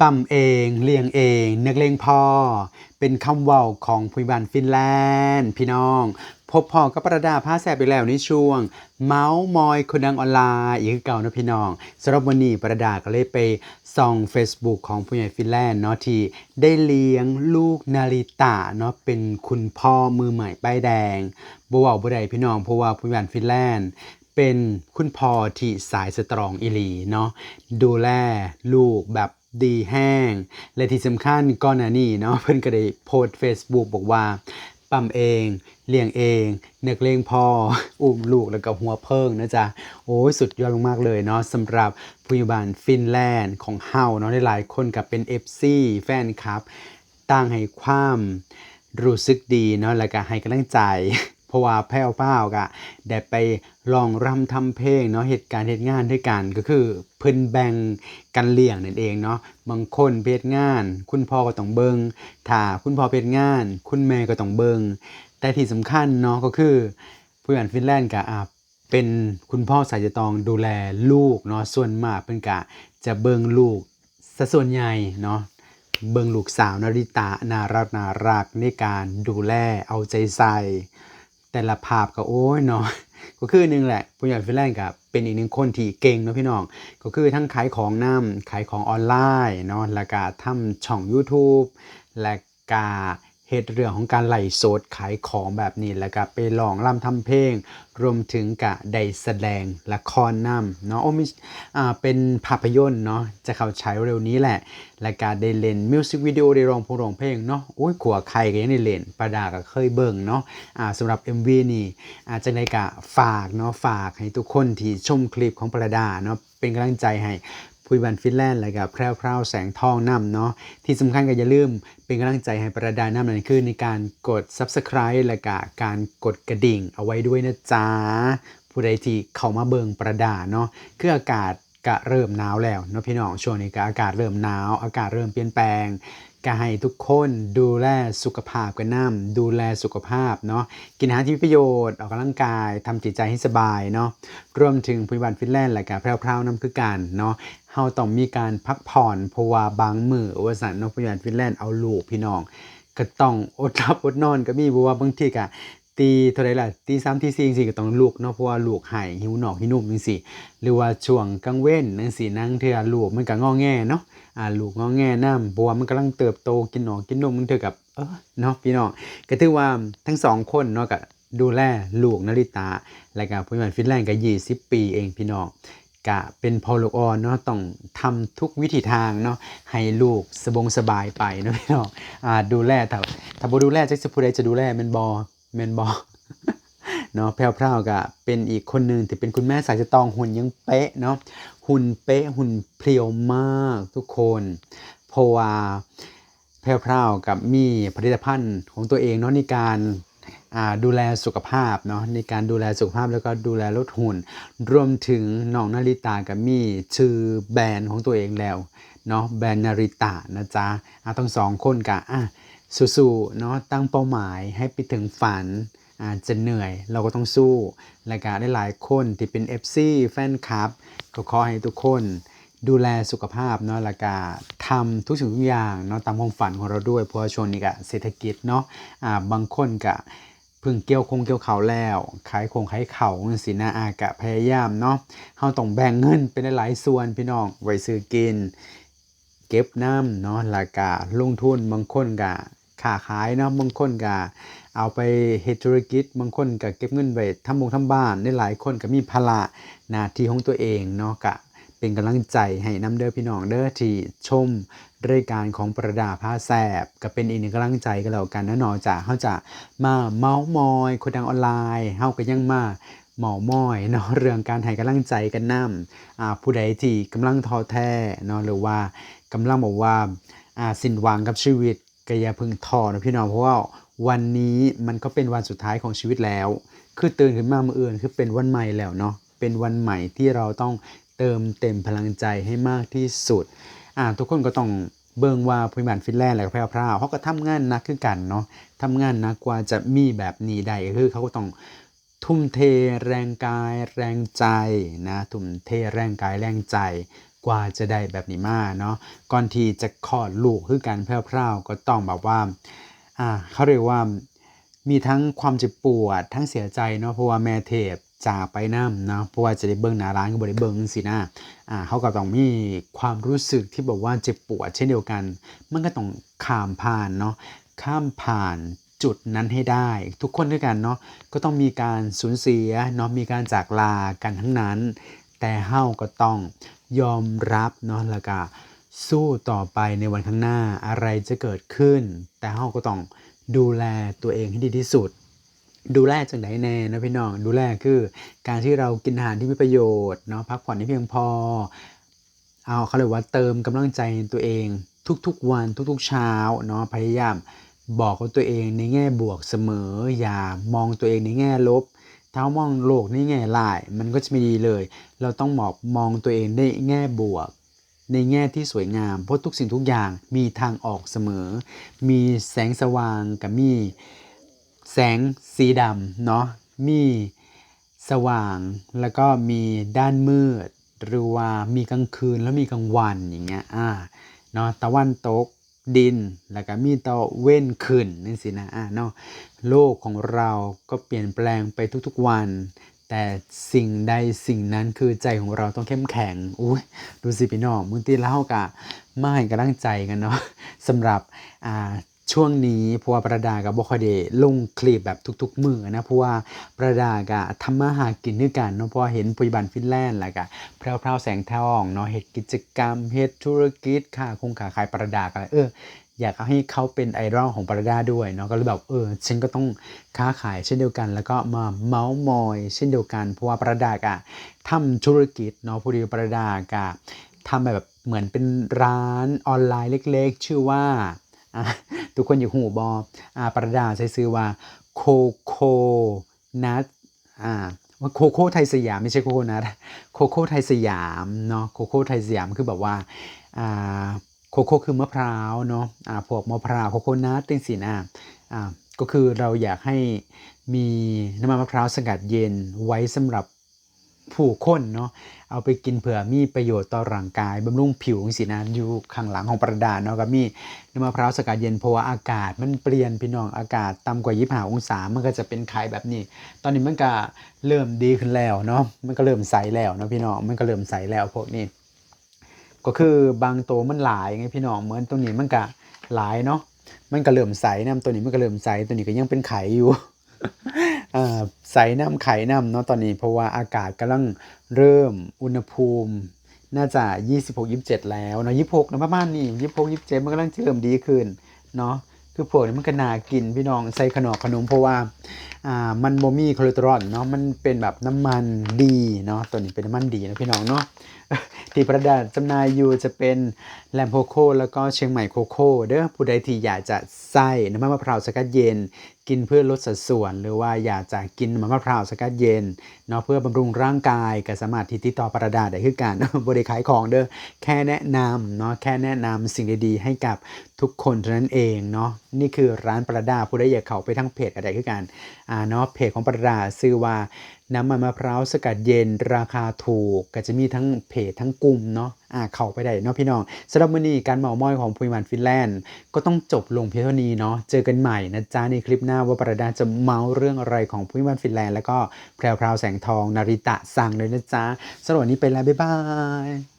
ปั๊มเองเลี้ยงเองนักเลงพ่อ เป็นคำเว้าของผู้บันฟินแลนด์ พี่น้อง พบพ่อกับประดาผ้าแสบไปแล้วในช่วง เมาส์มอยคนดังออนไลน์อีกเก่านะพี่น้องสำหรับวันนี้ประดาก็เลยไปส่อง Facebook ของผู้ใหญ่ฟินแลนด์เนาะที่ได้เลี้ยงลูกนาริตะเนาะเป็นคุณพ่อมือใหม่ป้ายแดงบ่เว้าบ่ได้พี่น้องเพราะว่าผู้ใหญ่ฟินแลนด์เป็นคุณพ่อที่สายสตรองอีหลีเนาะดูแลลูกแบบ ดีแห้ง และที่สำคัญก่อนหน้านี้เนาะเพิ่นก็ได้โพสต์ Facebook บอกว่าปั๊มเองเลี้ยงเองเนึกเลงพ่ออุ้มลูกแล้วก็หัวเพิ่งนะจ๊ะโอ้ยสุดยอดมากๆเลยเนาะสำหรับผู้อยู่บ้านฟินแลนด์ของเฮาเนาะหลายๆคนกับเป็น FC แฟนคลับต่างให้ความรู้สึกดีเนาะแล้วก็ให้กำลังใจ ราะว่าแพ้วเป้ากะได้ไปลองรำทำเพลงเนาะเหตุการณ์เหตุงานด้วยกันก็คือเพิ่นแบ่งกันเลี้ยงนั่นเองเนาะบางคนเพศงาน คุณพ่อก็ต้องเบิงถ้าคุณพ่อเพศงาน คุณแม่ก็ต้องเบิงแต่ที่สำคัญเนาะก็คือผู้ใหญ่ฟินแลนด์กะอะเป็นคุณพ่อสายจะตองดูแลลูกเนาะส่วนมากเพิ่นกะจะเบิงลูกซะส่วนใหญ่เนาะเบิงลูกสาวนาริตะนารักนารักในการดูแลเอาใจใส่ แต่ละภาพก็โอ้ยเนาะก็คือหนึ่งแหละผู้ใหญ่ฟินแลนด์กับเป็นอีกหนึ่งคนที่เก่งเนาะพี่น้อง ก็คือทั้งขายของนำขายของออนไลน์เนาะแล้วก็ทำช่อง YouTube และก็ เฮ็ดเรื่องของการไหล่สดขายของแบบนี้แล้วก็ไปลองร่ำทำเพลง รวมถึงกะได้แสดงละครนำเนาะโอ้มิอ่าเป็นภาพยนตร์เนาะจะเข้าฉายเร็วนี้แหละ และการได้เล่นมิวสิกวิดีโอได้ร้องพงร้องเพลงเนาะโอ้ยขัวใครก็ยังได้เล่นประดาก็เคยเบิ่งเนาะอ่าสำหรับ MV นี่อาจจะในกะฝากเนาะฝากให้ทุกคนที่ชมคลิปของประดาเนาะเป็นกำลังใจให้ พุยบันฟินแลนด์และกับแพร่พราวแสงทองนำเนาะที่สำคัญก็อย่าลืมเป็นกำลังใจให้ประดาน้ำนั่นคือในการกด Subscribe และก็การกดกระดิ่งเอาไว้ด้วยนะจ๊ะผู้ใดที่เข้ามาเบิงประดาเนาะคืออากาศก็เริ่มหนาวแล้วเนาะพี่น้องช่วงนี้ก็อากาศเริ่มหนาว อากาศเริ่มเปลี่ยนแปลง ก็ให้ทุกคนดูแลสุขภาพกันน้ำดูแลสุขภาพเนาะกินอาหารที่มีประโยชน์ออกกำลังกายทำจิตใจให้สบายเนาะรวมถึงผู้บันฟินแลนด์และการแพรวๆน้ำคือกันเนาะเฮาต้องมีการพักผ่อนเพราะว่าบางมือว่าสันเนาะผู้บันฟินแลนด์เอาลูกพี่น้องก็ต้องอดรับอดนอนก็มีเพราะว่าบางทีก็ตีเท่าไรล่ะตีสามตีสี่จังซี่ก็ต้องลุกเนาะเพราะว่าลูกหายหิวหนอกหิวนุ่มจังซี่ หรือว่าช่วงกลางเว้นจังซี่นั่งเทือลูกมันก็งอแงเนาะ อ่าลูกงอแงนำเพราะว่ามันกำลังเติบโตกินหนอกกินนมมันเทื่อกับเออเนาะพี่น้องก็ถือว่าทั้งสองคนเนาะก็ดูแลลูกนาริตา และก็ผู้ใหญ่ฟินแลนด์ก็20ปีเองพี่น้องกะเป็นพอลูกอ่อนเนาะต้องทำทุกวิถีทางเนาะให้ลูกสบงสบายไปเนาะพี่น้องอ่าดูแลถ้าถ้าบ่ดูแลจักสิผู้ใดจะดูแลแม่นบ่แม่นบ่ เนาะแพรวๆก็เป็นอีกคนหนึ่งที่เป็นคุณแม่สายสตองหุ่นยังเป๊ะเนาะหุ่นเป๊ะหุ่นเพรียวมากทุกคนเพราะว่าแพรวๆกับมีผลิตภัณฑ์ของตัวเองเนาะในการดูแลสุขภาพเนาะในการดูแลสุขภาพแล้วก็ดูแลลดหุ่น รวมถึงน้องนาริตากับมีชื่อแบรนด์ของตัวเองแล้วเนาะแบรนด์นาริตะนะจ๊ะอะทั้งสองคนกะอะสู้ๆเนาะตั้งเป้าหมายให้ไปถึงฝัน อาจจะเหนื่อยเราก็ต้องสู้ และก็ได้หลายคนที่เป็น FC แฟนคลับ ก็ขอให้ทุกคนดูแลสุขภาพเนาะแล้วก็ทำทุกสิ่งทุกอย่างเนาะตามความฝันของเราด้วย เพราะว่าช่วงนี้ก็เศรษฐกิจเนาะอ่าบางคนก็พิ่งเกี่ยวคงเกี่ยวเขาแล้วขายคงขายเขาจังซี่นะอากะพยายามเนาะเฮาต้องแบ่งเงินเป็นหลายส่วนพี่น้องไว้ซื้อกิน เก็บน้ำเนาะแล้วก็ลงทุนบางคนก็ ค้าขายเนาะบางคนก็เอาไปเฮ็ดธุรกิจบางคนก็เก็บเงินไว้ทำบงทำบ้านได้หลายคนก็มีภาระหน้าที่ของตัวเองเนาะก็เป็นกำลังใจให้น้ำเด้อพี่น้องเด้อที่ชมรายการของประดาผ้าแสบก็เป็นอีกหนึ่งกำลังใจก็แล้วกันนะนอจากเฮาจะมาเมาส์มอยคนดังออนไลน์เฮาก็ยังมาหมอมอยเนาะเรื่องการให้กำลังใจกันนำอ่าผู้ใดที่กำลังท้อแท้เนาะหรือว่ากำลังบอกว่าอ่าสิ้นหวังกับชีวิต ก็อย่าพึ่งท้อนะพี่น้องเพราะว่าวันนี้มันก็เป็นวันสุดท้ายของชีวิตแล้ว คือตื่นขึ้นมาเมื่ออื่นคือเป็นวันใหม่แล้วเนาะเป็นวันใหม่ที่เราต้องเติมเต็มพลังใจให้มากที่สุดอ่าทุกคนก็ต้องเบิ่งว่าผู้บันฟินแลนด์และก็แพรวพราวเขาก็ทำงานหนักคือกันเนาะทำงานหนักกว่าจะมีแบบนี้ได้คือเขาก็ต้องทุ่มเทแรงกายแรงใจนะทุ่มเทแรงกายแรงใจ กว่าจะได้แบบนี้มาเนาะก่อนที่จะคลอดลูกคือการแพร่ๆก็ต้องแบบว่าอ่าเขาเรียกว่ามีทั้งความเจ็บปวดทั้งเสียใจเนาะเพราะว่าแม่เทพจากไปน้ำเนาะเพราะว่าจะได้เบิ่งหน้าร้านก็บ่ได้เบิ่งสินะอ่าเขาก็ต้องมีความรู้สึกที่แบบว่าเจ็บปวดเช่นเดียวกัน มันก็ต้องข้ามผ่านเนาะข้ามผ่านจุดนั้นให้ได้ ทุกคนด้วยกันเนาะก็ต้องมีการสูญเสียเนาะมีการจากลากันทั้งนั้น แต่เฮาก็ต้องยอมรับเนาะแล้วก็สู้ต่อไปในวันข้างหน้าอะไรจะเกิดขึ้น แต่เฮาก็ต้องดูแลตัวเองให้ดีที่สุด ดูแลจังไดแน่นะพี่น้องดูแลคือ การที่เรากินอาหารที่มีประโยชน์เนาะพักผ่อนให้เพียงพอ เอาเขาเรียกว่าเติมกำลังใจในตัวเอง ทุกๆวันทุกๆเช้าเนาะพยายามบอกกับตัวเองในแง่บวกเสมอ อย่ามองตัวเองในแง่ลบ ถ้ามองโลกในแง่ร้าย มันก็จะไม่ดีเลย เราต้องมองมองตัวเองในแง่บวก ในแง่ที่สวยงาม เพราะทุกสิ่งทุกอย่างมีทางออกเสมอ มีแสงสว่างกับมีแสงสีดำเนาะ มีสว่างแล้วก็มีด้านมืด หรือว่ามีกลางคืนแล้วมีกลางวันอย่างเงี้ย อ่า เนาะ ตะวันตก ดิน แล้วก็มีตะเว้นขึ้นนั่นสินะอ่าเนาะโลกของเราก็เปลี่ยนแปลงไปทุกๆวัน แต่สิ่งใดสิ่งนั้นคือใจของเราต้องเข้มแข็งอุ้ยดูสิพี่น้องมึงตีเล่ากะมาให้กำลังใจกันเนาะสำหรับอ่า ช่วงนี้เพราะว่าประดากับบค่อยได้ลงคลิปแบบทุกๆมือนะเพราะว่าประดากะทำมาหากินด้วยกันเนาะเพราะเห็นปุยบันฟินแลนด์แล้วก็แพรวๆแสงทองเนาะเฮ็ดกิจกรรมเฮ็ดธุรกิจค่าคงขาขายประดาก็เอออยากให้เขาเป็นไอดอลของปรดาด้วยเนาะก็เลยแบบเออฉันก็ต้องค้าขายเช่นเดียวกัน แล้วก็มาเมาส์มอย เช่นเดียวกันเพราะว่าปรดากะทำธุรกิจเนาะพอดีปรดากะทำแบบเหมือนเป็นร้านออนไลน์เล็ก ๆ ชื่อว่า ทุกคนอยู่หูบออาประดาใช้ซื้อว่าโคโคนัทอ่าว่าโคโค่ไทยสยามไม่ใช่โคโคนัทโคโค่ไทยสยามเนาะโคโค่ไทยสยามคือแบบว่าอ่าโคโค่คือมะพร้าวเนาะอ่าพวกมะพร้าวโคโคนัทติงสินะอ่าก็คือเราอยากให้มีน้ำมันมะพร้าวสกัดเย็นไว้สำหรับ ผู้คนเนาะเอาไปกินเผื่อมีประโยชน์ต่อร่างกายบำรุงผิวสินะอยู่ข้างหลังของประดาเนาะก็มีน้ำมะพร้าวสกัดเย็นเพราะว่าอากาศมันเปลี่ยนพี่น้องอากาศต่ำกว่า25องศามันก็จะเป็นไข้แบบนี้ ตอนนี้มันก็เริ่มดีขึ้นแล้วเนาะมันก็เริ่มใสแล้วเนาะพี่น้องมันก็เริ่มใสแล้วพวกนี้ ก็คือบางตัวมันหลายไงพี่น้องเหมือนตัวนี้มันก็หลายเนาะมันก็เริ่มใสน้ำตัวนี้มันก็เริ่มใสตัวนี้ก็ยังเป็นไข่อยู่ ใส่น้ำไข่น้ำเนาะตอนนี้ เพราะว่าอากาศกำลังเริ่มอุณหภูมิน่าจะ 26 27 แล้วเนาะ26นะประมาณนี้26 27 มันกำลังเริ่มดีขึ้นเนาะคือพวกนี้มันก็น่ากินพี่น้องใส่ขนมขนมเพราะว่าอ่ามันบ่มีคอเลสเตอรอลเนาะมันเป็นแบบน้ำมันดีเนาะตัวนี้เป็นน้ำมันดีนะพี่น้องเนาะที่ประดาจำหน่ายอยู่จะเป็นแลมโพโคแล้วก็เชียงใหม่โคโค่เด้อผู้ใดที่อยากจะใส่น้ำมันมะพร้าวสกัดเย็น กินเพื่อลดสัดส่วน หรือว่าอยากจะกินมันมะพร้าวสกัดเย็นเนาะเพื่อบำรุงร่างกายกับสมาธิที่ติดต่อประดาได้คือการบริขายของเด้อแค่แนะนำเนาะแค่แนะนำสิ่งดีๆ ให้กับทุกคนเท่านั้นเองเนาะ นี่คือร้านประดาผู้ใดอยากเข้าไปทั้งเพจอะไรคือกันอ่าเนาะเพจของประดาชื่อว่าน้ำมันมะพร้าวสกัดเย็นราคาถูก ก็จะมีทั้งเพจทั้งกลุ่มเนาะอ่าเข้าไปได้เนาะพี่น้องสำหรับมื้อนี้การเมามอยของพุยมันฟินแลนด์ ก็ต้องจบลงเพียงเท่านี้เนาะเจอกันใหม่นะจ๊ะในคลิปหน้าว่าประดาจะเมาเรื่องอะไรของพุยมันฟินแลนด์แล้วก็แพรวพราวแสงทองนาริตะสั่งเลยนะจ๊ะสำหรับวันนี้ไปแล้วบ๊ายบาย